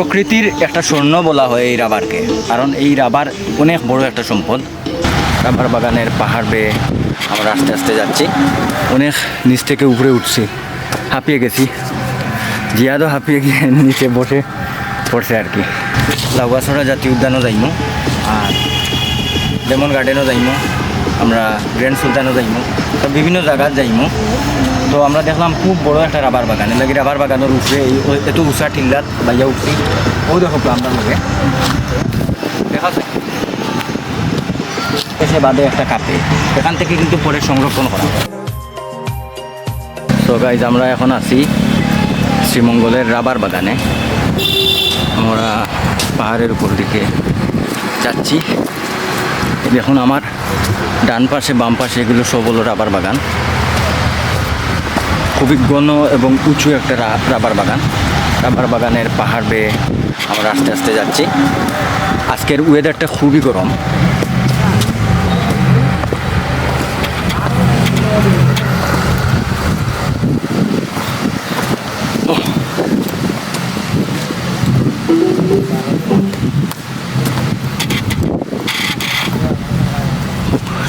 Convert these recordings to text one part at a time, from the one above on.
প্রকৃতির একটা স্বর্ণ বলা হয় এই রাবারকে। কারণ এই রাবার অনেক বড় একটা সম্পদ। রাবার বাগানের পাহাড় বেয়ে আমরা আস্তে আস্তে যাচ্ছি। অনেক নিচ থেকে উপরে উঠছি। হাঁপিয়ে গেছি। জিয়াদও হাঁপিয়ে গিয়ে নিচে বসে পড়ছে আর কি। লাউয়াছড়া জাতীয় উদ্যানও যাইমু। আর লেমন গার্ডেনও যাইমু। আমরা গ্র্যান্ড সুলতানও যাইমু। তো বিভিন্ন জায়গাত যাইমু। তো আমরা দেখলাম খুব বড় একটা রাবার বাগান। এলাকি রাবার বাগানের উপরে এত উষা টিল্লাত বাইয়া উঠছি ও দেখো আমরা লোকে দেখা যায় এসে বাদে একটা কাপে। এখান থেকে কিন্তু পরে সংরক্ষণ করা তো গাইজ আমরা এখন আছি শ্রীমঙ্গলের রাবার বাগানে। আমরা পাহাড়ের উপর দিকে যাচ্ছি। দেখুন আমার ডান পাশে, বাম পাশে এগুলো সব হলো রাবার বাগান। খুবই ঘন এবং উঁচু একটা রাবার বাগান। রাবার বাগানের পাহাড় বেয়ে আমরা আস্তে আস্তে যাচ্ছি। আজকের ওয়েদারটা খুবই গরম।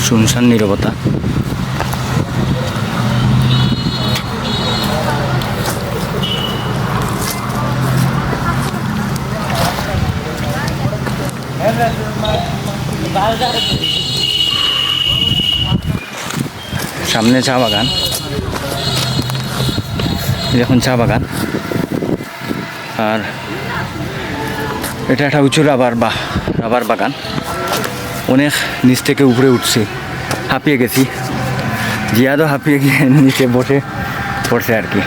শুনশান নীরবতা। সামনে চা বাগান। দেখুন চা বাগান। আর এটা একটা উঁচু রাবার বা রাবার বাগান। অনেক নিচ থেকে উপরে উঠছে। হাঁপিয়ে গেছি। জিয়াদও হাঁপিয়ে গিয়ে নিচে বসে পড়ছে আর কি।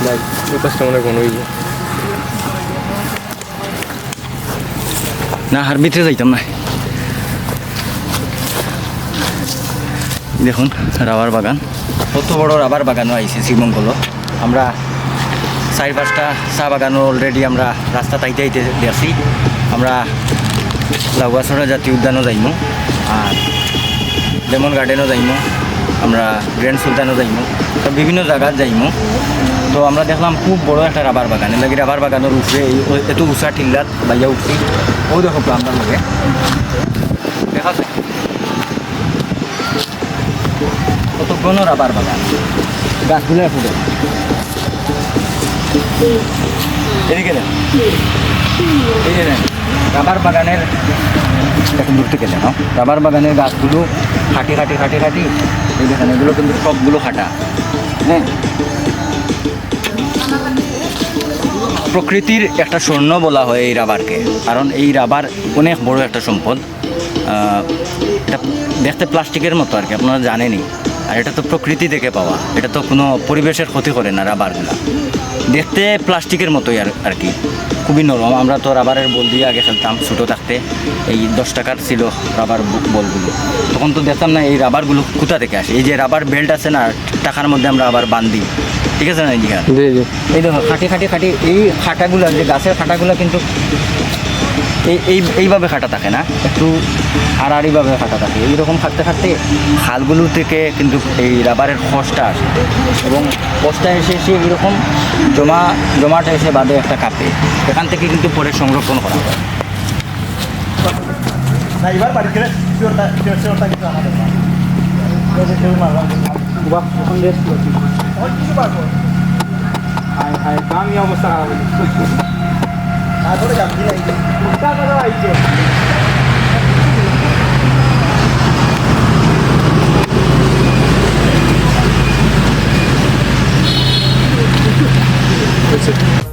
মনে কোনো হইব না হার ভিতরে যাইতাম না। দেখুন, রাবার বাগান। কত বড় রাবার বাগানও আইছে শ্রীমঙ্গল আমরা চারি পাঁচটা চা বাগানও অলরেডি আমরা রাস্তা তাইতে আইতে দেখছি আমরা লাউয়াছড়া জাতীয় উদ্যানও যাইমু, আর লেমন গার্ডেনও যাইমু। আমরা গ্র্যান্ড সুলতানও যাইমু, তো বিভিন্ন জায়গাত যাইমু। তো আমরা দেখলাম খুব বড় একটা রাবার বাগান এলাকি রাবার বাগানের উপরে এত উষা টিল্লাত বাইয়া উঠছি ও দেখো আমরা দেখা যায়। কত ঘন রাবার বাগান? গাছগুলো ফুটে এদিকে এই রাবার বাগানের এখন দূর থেকে দেন রাবার বাগানের গাছগুলো খাটি খাটি খাটি খাটি। এই দেখেন, এগুলো কিন্তু সবগুলো খাটা। হ্যাঁ? প্রকৃতির একটা স্বর্ণ বলা হয় এই রাবারকে, কারণ এই রাবার অনেক বড় একটা সম্পদ। এটা দেখতে প্লাস্টিকের মতো আর কি, আপনারা জানেনই। আর এটা তো প্রকৃতি থেকে পাওয়া। এটা তো কোনো পরিবেশের ক্ষতি করে না রাবারগুলা দেখতে প্লাস্টিকের মতোই আর আর কি। খুবই নরম। আমরা তো রাবারের বল দিয়ে আগে খেলতাম ছোটো থাকতে। এই দশ টাকার ছিল রাবার বলগুলো। তখন তো দেখতাম না এই রাবারগুলো কোথা থেকে আসে? এই যে রাবার বেল্ট আছে না টাকার মধ্যে আমরা আবার বান্ধি। ঠিক আছে না এই দেখো খাটি খাটি খাটি এই খাটাগুলো যে গাছের খাটাগুলো কিন্তু এই এই এইভাবে খাটা থাকে না। একটু আড়াআড়িভাবে খাটা থাকে। এইরকম খাটতে খাটতে খালগুলো থেকে কিন্তু এই রাবারের খসটা আসে। এবং খসটা এসে এসে এরকম জমা জমাটা এসে বাদে একটা কাপে। এখান থেকে কিন্তু পরে সংরক্ষণ করা হয়। এবার বাড়ি গেলে রয়েছে